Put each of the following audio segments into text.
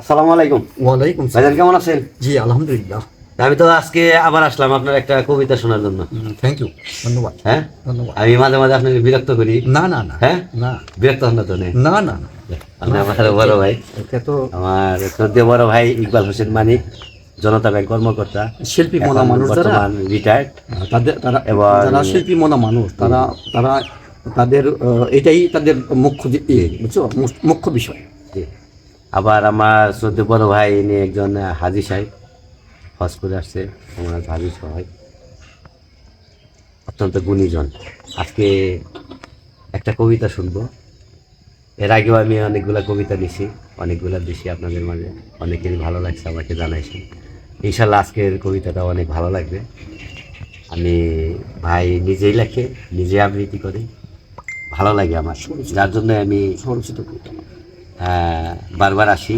আসসালামু আলাইকুম। ওয়ালাইকুম ভাইজান কেমন আছেন? জি আলহামদুলিল্লাহ। আমি তো আজকে আবার আসলাম আপনার একটা কবিতা শোনার জন্য। থ্যাংক ইউ ধন্যবাদ। হ্যাঁ? ধন্যবাদ। আমি মাঝে মাঝে আপনাকে বিরক্ত করি। না না না। হ্যাঁ? না। বিরক্ত হন না তো নে? না না। আপনি আমার বড় ভাই। তো আমার সদ্য বড় ভাই ইকবাল হোসেন মানিক জনতা ব্যাংক কর্মকর্তা শিল্পী মনা মানুষ যারা রিটায়ার্ড তাদের তারা যারা শিল্পী মনা মানুষ তারা তারা তাদের এটাই তাদের মুখ্য ইয়ে, বুঝছ? মুখ্য বিষয়। আবার আমার সদ্য বড় ভাই, ইনি একজন হাজি সাহেব। হজ করে আসছে আমার হাজি সহায় অত্যন্ত গুণীজন। আজকে একটা কবিতা শুনব। এর আগেও আমি অনেকগুলা কবিতা নিছি অনেকগুলা দিছি আপনাদের মাঝে। অনেকেরই ভালো লাগছে আমাকে জানাইছেন। ইনশাল্লাহ আজকের কবিতাটা অনেক ভালো লাগবে। আমি ভাই নিজেই লেখে, নিজে আবৃত্তি করি। ভালো লাগে আমার। যার জন্য আমি স্বরচিত কবিতা। বারবার আসি।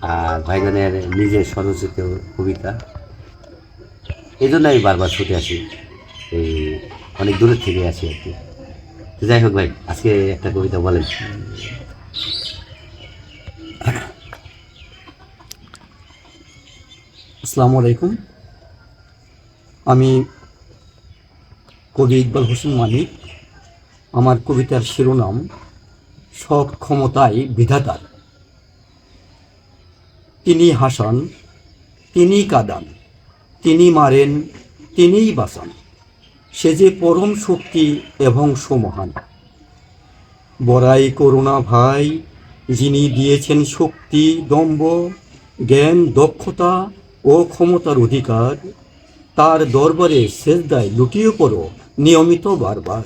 আর ভাইজানের নিজের স্বরচিত কবিতা। এই জন্য আমি বারবার ছুটে আসি। এই অনেক দূরের থেকে আসি আর কি। যাই হোক ভাই, আজকে একটা কবিতা বলেন। আসসালামু আলাইকুম। আমি কবি ইকবাল হোসেন মানিক। আমার কবিতার শিরোনাম সব ক্ষমতায় বিধাতার। তিনি হাসান, তিনি কাদান, তিনি মারেন, তিনিই বাঁচান। সে যে পরম শক্তি এবং সমহান। বড়াই করুণা ভাই, যিনি দিয়েছেন শক্তি, দম্ভ, জ্ঞান, দক্ষতা ও ক্ষমতার অধিকার, তার দরবারে সেজদায় লুটিয়ে পড়ো নিয়মিত বারবার।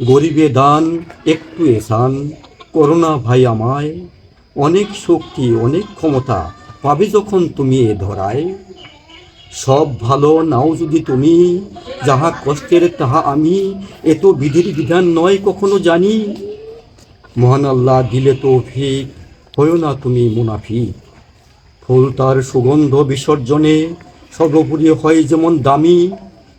গরিবে দান, একটু এসান। করোনা ভাই আমায়, অনেক শক্তি, অনেক ক্ষমতা পাবে যখন তুমি এ ধরায়। সব ভালো নাও যদি তুমি, যাহা কষ্টের তাহা আমি, এ তো বিধির বিধান নয় কখনো জানি। মহান আল্লাহ দিলে তৌফিক হয়েও না তুমি মুনাফিক। ফুল তার সুগন্ধ বিসর্জনে সর্বোপরি হয় যেমন দামি,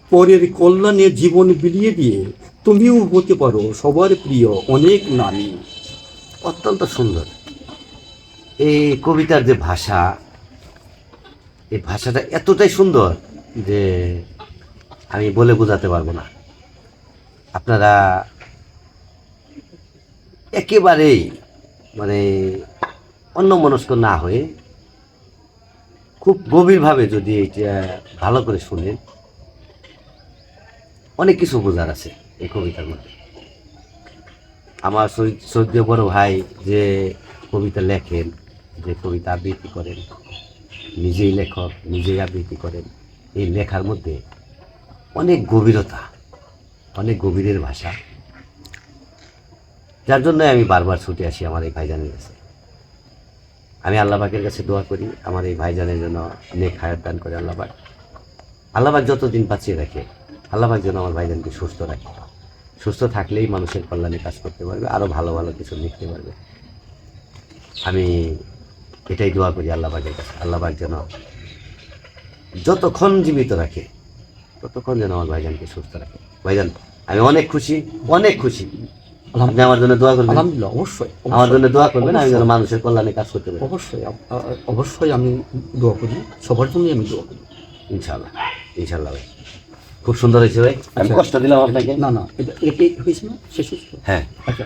পরের কল্যাণে জীবন বিলিয়ে দিয়ে তুমিও হতে পারো, সবার প্রিয় অনেক নামী। অত্যন্ত সুন্দর। এই কবিতার যে ভাষা, এই ভাষাটা এতটাই সুন্দর যে আমি বলে বোঝাতে পারব না। আপনারা একেবারেই মানে অন্য মনস্ক না হয়ে খুব গভীরভাবে যদি এটা ভালো করে শুনেন, অনেক কিছু বোঝার আছে। এই কবিতার মধ্যে। আমার সদ্য বড় ভাই যে কবিতা লেখেন, যে কবিতা আবৃত্তি করেন, নিজেই লেখক, নিজেই আবৃত্তি করেন, এই লেখার মধ্যে অনেক গভীরতা, অনেক গভীরের ভাষা। যার জন্য আমি বারবার ছুটে আসি আমার এই ভাইজানের কাছে। আমি আল্লাহবাকের কাছে দোয়া করি, আমার এই ভাইজানের জন্য অনেক হায়াত দান করে আল্লাহবাক আল্লাহবাক যতদিন বাঁচিয়ে রাখে আল্লাহবাক যেন আমার ভাইজানকে সুস্থ রাখে। সুস্থ থাকলেই মানুষের কল্যাণে কাজ করতে পারবে আরও ভালো ভালো কিছু লিখতে পারবে। আমি এটাই দোয়া করি আল্লাহবাকের কাছে। আল্লাহবাক যেন যতক্ষণ জীবিত রাখে ততক্ষণ যেন আমার ভাইজানকে সুস্থ রাখে। ভাইজান আমি অনেক খুশি অনেক খুশি। আপনি আমার জন্য দোয়া করবেন? আলহামদুলিল্লাহ অবশ্যই আমার জন্য দোয়া করবেন আমি যেন। মানুষের কল্যাণে কাজ করতে পারি। অবশ্যই অবশ্যই আমি দোয়া করি সবার জন্যই আমি দোয়া করি। ইনশাল্লাহ ইনশাল্লাহ ভাই। খুব সুন্দর হয়েছে ভাই। আমি। কষ্ট দিলাম আপনাকে। না না এটা এটি হয়েছে না? শেষ হ্যাঁ। আচ্ছা।